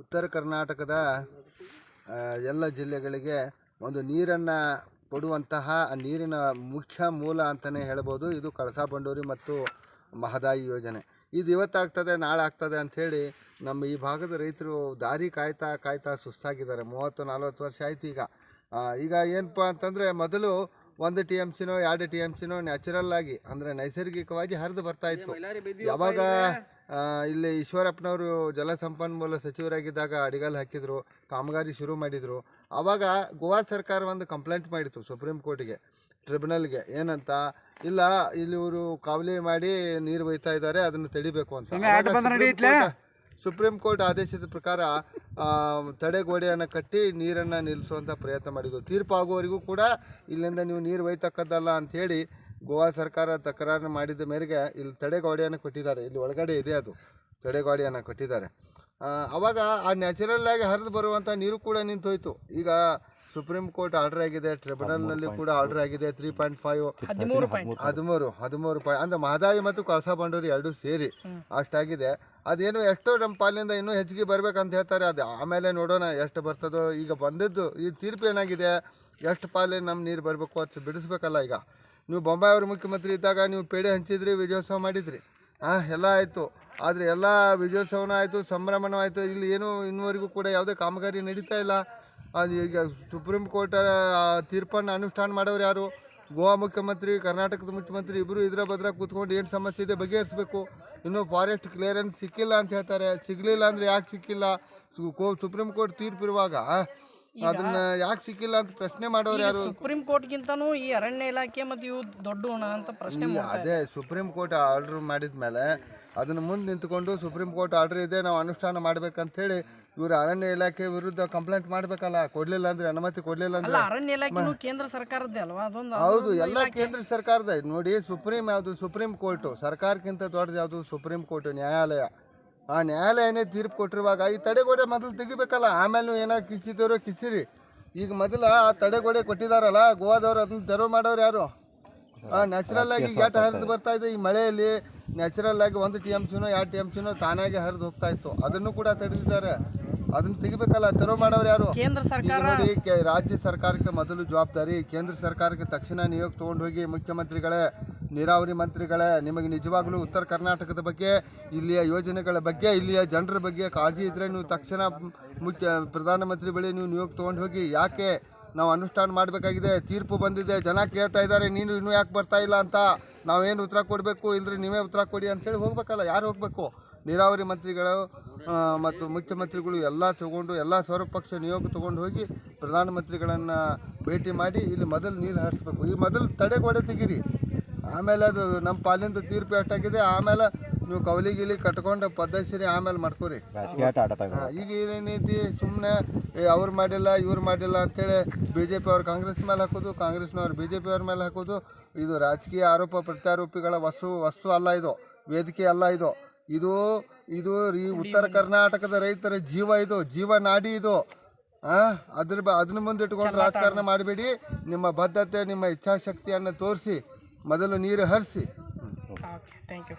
ಉತ್ತರ ಕರ್ನಾಟಕದ ಎಲ್ಲ ಜಿಲ್ಲೆಗಳಿಗೆ ಒಂದು ನೀರನ್ನು ಕೊಡುವಂತಹ ನೀರಿನ ಮುಖ್ಯ ಮೂಲ ಅಂತಲೇ ಹೇಳ್ಬೋದು. ಇದು ಕಳಸಾ ಬಂಡೂರಿ ಮತ್ತು ಮಹದಾಯಿ ಯೋಜನೆ. ಇದು ಇವತ್ತಾಗ್ತದೆ ನಾಳೆ ಆಗ್ತದೆ ಅಂಥೇಳಿ ನಮ್ಮ ಈ ಭಾಗದ ರೈತರು ದಾರಿ ಕಾಯ್ತಾ ಕಾಯ್ತಾ ಸುಸ್ತಾಗಿದ್ದಾರೆ. ಮೂವತ್ತು ನಲ್ವತ್ತು ವರ್ಷ ಆಯ್ತು ಈಗ. ಈಗ ಏನಪ್ಪ ಅಂತಂದರೆ ಮೊದಲು ಒಂದು ಟಿ ಎಂ ಸಿನೋ ಎರಡು ಟಿ ಎಂ ಸಿನೋ ನ್ಯಾಚುರಲ್ ಆಗಿ ಅಂದರೆ ನೈಸರ್ಗಿಕವಾಗಿ ಹರಿದು ಬರ್ತಾ ಇತ್ತು. ಯಾವಾಗ ಇಲ್ಲಿ ಈಶ್ವರಪ್ಪನವರು ಜಲಸಂಪನ್ಮೂಲ ಸಚಿವರಾಗಿದ್ದಾಗ ಅಡಿಗಲ್ ಹಾಕಿದರು ಕಾಮಗಾರಿ ಶುರು ಮಾಡಿದರು. ಆವಾಗ ಗೋವಾ ಸರ್ಕಾರ ಒಂದು ಕಂಪ್ಲೇಂಟ್ ಮಾಡಿತ್ತು ಸುಪ್ರೀಂ ಕೋರ್ಟಿಗೆ ಟ್ರಿಬ್ಯುನಲ್ಗೆ ಏನಂತ? ಇಲ್ಲ ಇಲ್ಲಿ ಇವರು ಕಾವಲಿ ಮಾಡಿ ನೀರು ಒಯ್ತಾ ಇದ್ದಾರೆ ಅದನ್ನು ತಡಿಬೇಕು ಅಂತ. ಸುಪ್ರೀಂ ಕೋರ್ಟ್- ಆದೇಶದ ಪ್ರಕಾರ ತಡೆಗೋಡೆಯನ್ನು ಕಟ್ಟಿ ನೀರನ್ನು ನಿಲ್ಲಿಸುವಂಥ ಪ್ರಯತ್ನ ಮಾಡಿದ್ರು. ತೀರ್ಪು ಆಗುವವರೆಗೂ ಕೂಡ ಇಲ್ಲಿಂದ ನೀವು ನೀರು ಒಯ್ತಕ್ಕದ್ದಲ್ಲ ಅಂಥೇಳಿ ಗೋವಾ ಸರ್ಕಾರ ತಕರಾರು ಮಾಡಿದ ಮೇರೆಗೆ ಇಲ್ಲಿ ತಡೆಗೋಡೆಯನ್ನು ಕೊಟ್ಟಿದ್ದಾರೆ. ಇಲ್ಲಿ ಒಳಗಡೆ ಇದೆ ಅದು. ತಡೆಗೋಡೆಯನ್ನು ಕೊಟ್ಟಿದ್ದಾರೆ. ಆವಾಗ ಅವಾಗ ಆ ನ್ಯಾಚುರಲ್ ಆಗಿ ಹರಿದು ಬರುವಂಥ ನೀರು ಕೂಡ ನಿಂತೋಯ್ತು. ಈಗ ಸುಪ್ರೀಂ ಕೋರ್ಟ್ ಆರ್ಡರ್ ಆಗಿದೆ. ಟ್ರಿಬ್ಯುನಲ್ನಲ್ಲಿ ಕೂಡ ಆರ್ಡರ್ ಆಗಿದೆ. ತ್ರೀ ಪಾಯಿಂಟ್ ಫೈವ್ ಹದಿಮೂರು ಹದಿಮೂರು ಹದಿಮೂರು ಪಾಯಿಂಟ್. ಅಂದರೆ ಮಹದಾಯಿ ಮತ್ತು ಕಳಸಾ ಬಂಡೂರಿ ಎರಡೂ ಸೇರಿ ಅಷ್ಟಾಗಿದೆ. ಅದೇನು ಎಷ್ಟೋ ನಮ್ಮ ಪಾಲಿನಿಂದ ಇನ್ನೂ ಹೆಚ್ಚಿಗೆ ಬರ್ಬೇಕಂತ ಹೇಳ್ತಾರೆ. ಅದು ಆಮೇಲೆ ನೋಡೋಣ ಎಷ್ಟು ಬರ್ತದೋ. ಈಗ ಬಂದಿದ್ದು ಈ ತೀರ್ಪು ಏನಾಗಿದೆ? ಎಷ್ಟು ಪಾಲಿನ ನಮ್ಮ ನೀರು ಬರಬೇಕು? ಅದು ಬಿಡಿಸ್ಬೇಕಲ್ಲ ಈಗ. ನೀವು ಬೊಂಬಾಯಿ ಅವ್ರ ಮುಖ್ಯಮಂತ್ರಿ ಇದ್ದಾಗ ನೀವು ಪೇಡೆ ಹಂಚಿದ್ರಿ, ವಿಜಯೋತ್ಸವ ಮಾಡಿದ್ರಿ. ಹಾಂ ಎಲ್ಲ ಆಯಿತು. ಆದರೆ ಎಲ್ಲ ವಿಜಯೋತ್ಸವನೂ ಆಯಿತು, ಸಂಭ್ರಮನೂ ಆಯಿತು. ಇಲ್ಲಿ ಏನು ಇನ್ನುವರೆಗೂ ಕೂಡ ಯಾವುದೇ ಕಾಮಗಾರಿ ನಡೀತಾ ಇಲ್ಲ. ಅದು ಈಗ ಸುಪ್ರೀಂ ಕೋರ್ಟ್ ತೀರ್ಪನ್ನು ಅನುಷ್ಠಾನ ಮಾಡೋರು ಯಾರು? ಗೋವಾ ಮುಖ್ಯಮಂತ್ರಿ, ಕರ್ನಾಟಕದ ಮುಖ್ಯಮಂತ್ರಿ ಇಬ್ಬರು ಇದರ ಬದ್ರ ಕೂತ್ಕೊಂಡು ಏನು ಸಮಸ್ಯೆ ಇದೆ ಬಗೆಹರಿಸಬೇಕು. ಇನ್ನೂ ಫಾರೆಸ್ಟ್ ಕ್ಲಿಯರೆನ್ಸ್ ಸಿಕ್ಕಿಲ್ಲ ಅಂತ ಹೇಳ್ತಾರೆ. ಸಿಗಲಿಲ್ಲ ಅಂದರೆ ಯಾಕೆ ಸಿಕ್ಕಿಲ್ಲ? ಸುಪ್ರೀಂ ಕೋರ್ಟ್ ತೀರ್ಪು ಇರುವಾಗ ಅದನ್ನ ಯಾಕೆ ಸಿಕ್ಕಿಲ್ಲ ಅಂತ ಪ್ರಶ್ನೆ ಮಾಡೋರು ಯಾರು? ಸುಪ್ರೀಂ ಕೋರ್ಟ್ಗಿಂತನೂ ಈ ಅರಣ್ಯ ಇಲಾಖೆ ಮತ್ತು ಇವು ದೊಡ್ಡ ಅಂತ ಪ್ರಶ್ನೆ ಈ ಅದೇ ಸುಪ್ರೀಂ ಕೋರ್ಟ್ ಆರ್ಡರ್ ಮಾಡಿದ ಮೇಲೆ ಅದನ್ನು ಮುಂದೆ ನಿಂತ್ಕೊಂಡು ಸುಪ್ರೀಂ ಕೋರ್ಟ್ ಆರ್ಡರ್ ಇದೆ ನಾವು ಅನುಷ್ಠಾನ ಮಾಡ್ಬೇಕಂತ ಹೇಳಿ ಇವರು ಅರಣ್ಯ ಇಲಾಖೆ ವಿರುದ್ಧ ಕಂಪ್ಲೇಂಟ್ ಮಾಡ್ಬೇಕಲ್ಲ ಕೊಡ್ಲಿಲ್ಲ ಅಂದ್ರೆ ಅನುಮತಿ ಕೊಡಲಿಲ್ಲ ಅಲ್ಲ ಅಂದ್ರೆ ಅರಣ್ಯ ಇಲಾಖೆನೂ ಕೇಂದ್ರ ಸರ್ಕಾರದ್ದೇ ಅಲ್ವಾ? ಅದೊಂದು ಹೌದು ಎಲ್ಲ ಕೇಂದ್ರ ಸರ್ಕಾರದ ನೋಡಿ ಸುಪ್ರೀಂ ಯಾವುದು? Supreme court. ಸರ್ಕಾರಕ್ಕಿಂತ ದೊಡ್ಡದು ಯಾವುದು? ಸುಪ್ರೀಂ ಕೋರ್ಟ್ ನ್ಯಾಯಾಲಯ. ಆ ನ್ಯಾಯಾಲಯನೇ ತೀರ್ಪು ಕೊಟ್ಟಿರುವಾಗ ಈ ತಡೆಗೋಡೆ ಮೊದಲು ತೆಗಿಬೇಕಲ್ಲ ಆಮೇಲೆ ನೀವು ಏನೋ ಕಿಸಿದವರು ಕಿಸಿರಿ. ಈಗ ಮೊದಲ ಆ ತಡೆಗೋಡೆ ಕೊಟ್ಟಿದಾರಲ್ಲ ಗೋವಾದವ್ರು ಅದನ್ನ ತೆರವು ಮಾಡೋರು ಯಾರು? ಆ ನ್ಯಾಚುರಲ್ ಆಗಿ ಎಷ್ಟು ಹರಿದು ಬರ್ತಾ ಇದೆ. ಈ ಮಳೆಯಲ್ಲಿ ನ್ಯಾಚುರಲ್ ಆಗಿ ಒಂದು ಟಿ ಎಂ ಸಿನೋ ಎರಡು ಟಿ ಎಂ ಸಿನೋ ತಾನಾಗೆ ಹರಿದು ಹೋಗ್ತಾ ಇತ್ತು. ಅದನ್ನು ಕೂಡ ತಡೆದಿದ್ದಾರೆ. ಅದನ್ನ ತೆಗಿಬೇಕಲ್ಲ ತೆರವು ಮಾಡೋರು ಯಾರು? ಕೇಂದ್ರ ಸರ್ಕಾರ ನೋಡಿ ಕೆ- ರಾಜ್ಯ ಸರ್ಕಾರಕ್ಕೆ ಮೊದಲು ಜವಾಬ್ದಾರಿ ಕೇಂದ್ರ ಸರ್ಕಾರಕ್ಕೆ ತಕ್ಷಣ ನಿಯೋಗ ತಗೊಂಡು ಹೋಗಿ ಮುಖ್ಯಮಂತ್ರಿಗಳೇ ನೀರಾವರಿ ಮಂತ್ರಿಗಳೇ ನಿಮಗೆ ನಿಜವಾಗ್ಲೂ ಉತ್ತರ ಕರ್ನಾಟಕದ ಬಗ್ಗೆ ಇಲ್ಲಿಯ ಯೋಜನೆಗಳ ಬಗ್ಗೆ ಇಲ್ಲಿಯ ಜನರ ಬಗ್ಗೆ ಕಾಳಜಿ ಇದ್ದರೆ ನೀವು ತಕ್ಷಣ ಮುಖ್ಯ ಪ್ರಧಾನಮಂತ್ರಿ ಬಳಿ ನೀವು ನಿಯೋಗ ತಗೊಂಡು ಹೋಗಿ ಯಾಕೆ ನಾವು ಅನುಷ್ಠಾನ ಮಾಡಬೇಕಾಗಿದೆ? ತೀರ್ಪು ಬಂದಿದೆ ಜನ ಕೇಳ್ತಾ ಇದ್ದಾರೆ ನೀನು ಇನ್ನೂ ಯಾಕೆ ಬರ್ತಾ ಇಲ್ಲ ಅಂತ. ನಾವೇನು ಉತ್ತರ ಕೊಡಬೇಕು? ಇಲ್ಲದ್ರೆ ನೀವೇ ಉತ್ತರ ಕೊಡಿ ಅಂತೇಳಿ ಹೋಗ್ಬೇಕಲ್ಲ ಯಾರು ಹೋಗಬೇಕು? ನೀರಾವರಿ ಮಂತ್ರಿಗಳು ಮತ್ತು ಮುಖ್ಯಮಂತ್ರಿಗಳು ಎಲ್ಲ ತಗೊಂಡು ಎಲ್ಲ ಸರ್ವಪಕ್ಷ ನಿಯೋಗ ತಗೊಂಡು ಹೋಗಿ ಪ್ರಧಾನಮಂತ್ರಿಗಳನ್ನು ಭೇಟಿ ಮಾಡಿ ಇಲ್ಲಿ ಮೊದಲು ನೀರು ಹರಿಸ್ಬೇಕು. ಈ ಮೊದಲು ತಡೆಗೋಡೆ ತೆಗೀರಿ. ಆಮೇಲೆ ಅದು ನಮ್ಮ ಪಾಲಿಂದ ತೀರ್ಪು ಎಷ್ಟಾಗಿದೆ ಆಮೇಲೆ ನೀವು ಕವಲಿ ಗಿಲಿ ಕಟ್ಕೊಂಡು ಪದ್ಧತಿ ಆಮೇಲೆ ಮಾಡ್ಕೊರಿ. ಈಗ ಏನೈತಿ ಸುಮ್ಮನೆ ಅವ್ರು ಮಾಡಿಲ್ಲ ಇವ್ರು ಮಾಡಿಲ್ಲ ಅಂತೇಳಿ ಬಿ ಜೆ ಪಿ ಅವ್ರು ಕಾಂಗ್ರೆಸ್ ಮೇಲೆ ಹಾಕೋದು ಕಾಂಗ್ರೆಸ್ನವ್ರು ಬಿ ಜೆ ಪಿ ಅವ್ರ ಮೇಲೆ ಹಾಕೋದು ಇದು ರಾಜಕೀಯ ಆರೋಪ ಪ್ರತ್ಯಾರೋಪಿಗಳ ವಸ್ತು ವಸ್ತು ಅಲ್ಲ ಇದು ವೇದಿಕೆ ಅಲ್ಲ ಇದು. ಇದು ಇದು ಈ ಉತ್ತರ ಕರ್ನಾಟಕದ ರೈತರ ಜೀವ ಇದು ಜೀವ ನಾಡಿ ಇದು. ಆ ಅದ್ರ ಬ ಅದನ್ನ ಮುಂದೆ ಇಟ್ಕೊಂಡು ರಾಜಕಾರಣ ಮಾಡಬೇಡಿ. ನಿಮ್ಮ ಬದ್ಧತೆ ನಿಮ್ಮ ಇಚ್ಛಾಶಕ್ತಿಯನ್ನು ತೋರಿಸಿ. ಮೊದಲು ನೀರು ಹರಿಸಿ. Thank you